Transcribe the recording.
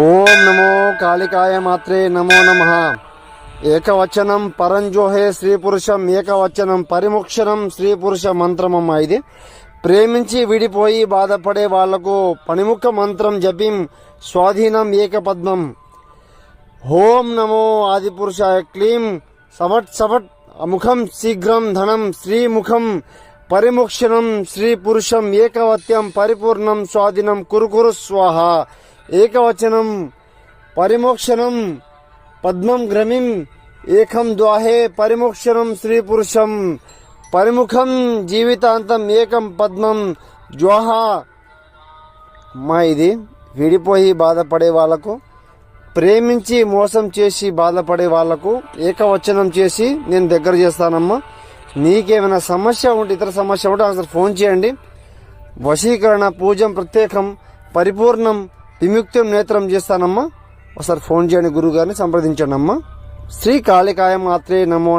ఓం నమో కాళికాయ మాత్రే నమో నమ. ఏకవచనం పరంజోహే స్త్రీ పురుషం ఏకవచనం పరిముక్షణం స్త్రీ పురుష మంత్రమమ్మ ఇది. ప్రేమించి విడిపోయి బాధపడే వాళ్ళకు పనిముఖ మంత్రం జపిం స్వాధీనం ఏకపద్మం. ఓం నమో ఆదిపురుషాయ క్లీం సవట్ సవట్ ముఖం శీఘ్రం ధనం శ్రీముఖం పరిముక్షణం శ్రీ పురుషం ఏకవత్యం పరిపూర్ణం స్వాధీనం కురుకురు స్వాహ. ఏకవచనం పరిమోక్షణం పద్మం గ్రమిం ఏకం ద్వాహే పరిమోక్షణం స్త్రీ పురుషం పరిముఖం జీవితాంతం ఏకం పద్మం జ్వాహ. మా ఇది విడిపోయి బాధపడే వాళ్ళకు ప్రేమించి మోసం చేసి బాధపడే వాళ్ళకు ఏకవచనం చేసి నేను దగ్గర చేస్తానమ్మా. నీకేమైనా సమస్య ఉంటే ఇతర సమస్య ఉంటే అసలు ఫోన్ చేయండి. వశీకరణ పూజం ప్రత్యేకం పరిపూర్ణం విముక్తం నేత్రం చేస్తానమ్మా. ఒకసారి ఫోన్ చేయండి గురువు గారిని సంప్రదించండి అమ్మా. శ్రీ కాళికాయ మాత్రే నమో